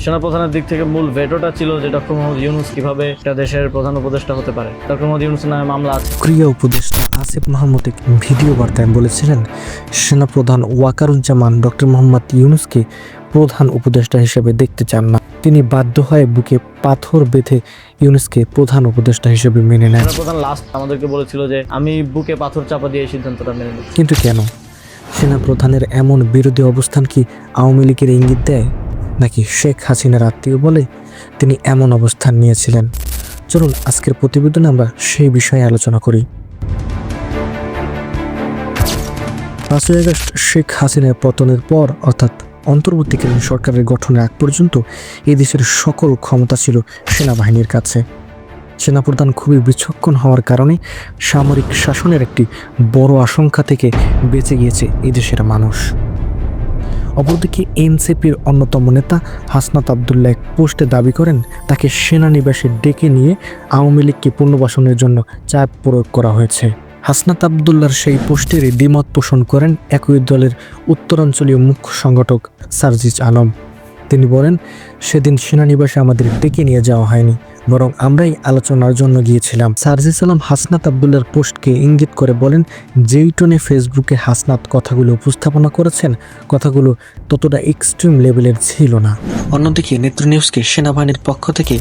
সেনাপ্রধানের দিক থেকে মূল ভেটোটা ছিল যে ডক্টর মোহাম্মদ ইউনুস কীভাবে একটা দেশের প্রধান উপদেষ্টা হতে পারে। ডক্টর মোহাম্মদ ইউনুসের নামে মামলা আছে। ক্রিয়া উপদেষ্টা আসিফ মাহমুদ এক ভিডিও বার্তায় বলেছিলেন সেনাপ্রধান ওয়াকারুজ্জামান ডক্টর মোহাম্মদ ইউনুসকে প্রধান উপদেষ্টা হিসেবে দেখতে চান না। তিনি বাধ্য হয়ে বুকে পাথর বেঁধে ইউনুসকে প্রধান উপদেষ্টা হিসেবে মেনে নেন। সেনাপ্রধান লাস্ট আমাদেরকে বলেছিল যে আমি বুকে পাথর চাপা দিয়ে এই সিদ্ধান্তটা মেনে নিই কিন্তু কেন? সেনাপ্রধানের এমন বিরোধী অবস্থান কি আওয়ামী লীগের ইঙ্গিত দেয়? নাকি শেখ হাসিনার আত্মীয় বলে তিনি এমন অবস্থান নিয়েছিলেন? চলুন, আজকের প্রতিবেদনে আমরা সেই বিষয়ে আলোচনা করি। পাঁচই আগস্ট শেখ হাসিনার পতনের পর, অর্থাৎ অন্তর্বর্তীকালীন সরকারের গঠনের আগ পর্যন্ত দেশের সকল ক্ষমতা ছিল সেনাবাহিনীর কাছে। সেনাপ্রধান খুবই বিচক্ষণ হওয়ার কারণে সামরিক শাসনের একটি বড় আশঙ্কা থেকে বেঁচে গিয়েছে এই দেশের মানুষ। অপরদিকে এনসিপির অন্যতম নেতা হাসনাত আবদুল্লাহ এক পোস্টে দাবি করেন, তাকে সেনানিবাসে ডেকে নিয়ে আওয়ামী লীগকে পুনর্বাসনের জন্য চাপ প্রয়োগ করা হয়েছে। হাসনাত আবদুল্লার সেই পোস্টেরই দ্বিমত পোষণ করেন একই দলের উত্তরাঞ্চলীয় মুখ্য সংগঠক সার্জিজ আলম। তিনি বলেন সেদিন সেনানিবাসে আমাদের ডেকে নিয়ে যাওয়া হয়নি বরং আমরাই আলোচনার জন্য গিয়েছিলাম। সার্জিস আলম হাসনাত আবদুল্লার পোস্টকে ইঙ্গিত করে বলেন যেই টোনে ফেসবুকে হাসনাত কথাগুলো উপস্থাপনা করেছেন কথাগুলো ততটা এক্সট্রিম লেভেলের ছিল না। অন্যদিকে নেত্র নিউজকে সেনাবাহিনীর পক্ষ থেকে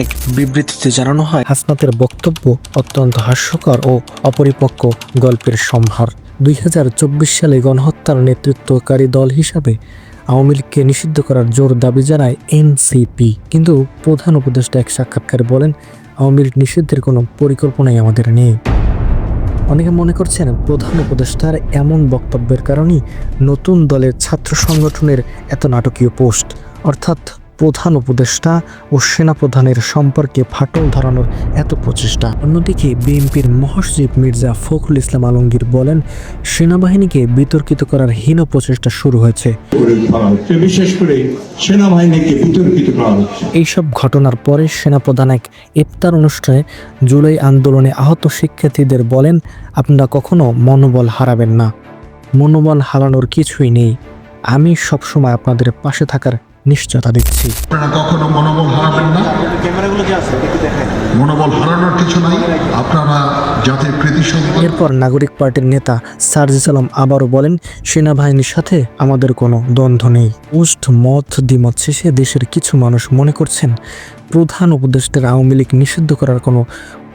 এক বিবৃতিতে জানানো হয় হাসনাতের বক্তব্য অত্যন্ত হাস্যকর ও অপরিপক্ক গল্পের সম্ভার। দুই হাজার চব্বিশ সালে গণহত্যার নেতৃত্বকারী দল হিসাবে আওয়ামী লীগকে নিষিদ্ধ করার জোর দাবি জানায় এনসিপি। কিন্তু প্রধান উপদেষ্টা এক সাক্ষাৎকারে বলেন, আওয়ামী লীগ নিষিদ্ধের কোনো পরিকল্পনাই আমাদের নেই। অনেকে মনে করছেন প্রধান উপদেষ্টার এমন বক্তব্যের কারণেই নতুন দলের ছাত্র সংগঠনের এত নাটকীয় পোস্ট। অর্থাৎ প্রধান উপদেষ্টা ও সেনাপ্রধানের সম্পর্কে ফাটল ধরানোর এত প্রচেষ্টা। অন্যদিকে বিএনপির মহাসচিব মির্জা ফখরুল ইসলাম আলমগীর বলেন সেনাবাহিনীকে বিতর্কিত করার হীন প্রচেষ্টা শুরু হয়েছে। বিশেষ করে সেনাবাহিনীকে বিতর্কিত করা হচ্ছে। এইসব ঘটনার পরে সেনাপ্রধান এক ইফতার অনুষ্ঠানে জুলাই আন্দোলনে আহত শিক্ষার্থীদের বলেন আপনারা কখনো মনোবল হারাবেন না। মনোবল হারানোর কিছুই নেই। আমি সবসময় আপনাদের পাশে থাকার নিশ্চয়তা দিচ্ছি। আপনারা কখনো মনোবল হারাবেন না? মনোবল হারানোর কিছু নাই। আপনারা জাতির কৃতি এরপর নাগরিক পার্টির নেতা সার্জিস আলম আবারও বলেন সেনাবাহিনীর সাথে আমাদের কোনো দ্বন্দ্ব নেই। পোস্ট মত দ্বিমত শেষে দেশের কিছু মানুষ মনে করছেন প্রধান উপদেষ্টার আওয়ামী লীগ নিষিদ্ধ করার কোনো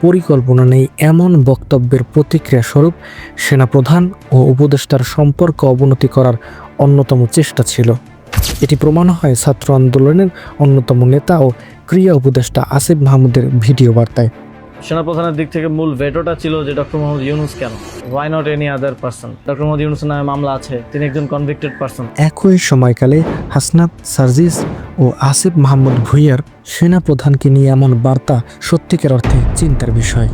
পরিকল্পনা নেই। এমন বক্তব্যের প্রতিক্রিয়া স্বরূপ সেনাপ্রধান ও উপদেষ্টার সম্পর্ক অবনতি করার অন্যতম চেষ্টা ছিল। এটি প্রমাণ হয় ছাত্র আন্দোলনের অন্যতম নেতা ও ক্রিয়া উপদেষ্টা আসিফ মাহমুদের ভিডিও বার্তায়। সেনাপ্রধানের দিক থেকে মূল ভেটোটা ছিল যে ডক্টর মোহাম্মদ ইউনুস কেন? Why not any other person doctor Mohammad ইউনুসের নামে মামলা আছে তিনি একজন কনভিক্টেড পার্সন একই সময়কালে হাসনাত সার্জিস ও আসিফ মাহমুদ ভুইয়ার সেনাপ্রধানকে নিয়ে এমন বার্তা সত্যিকার অর্থে চিন্তার বিষয়।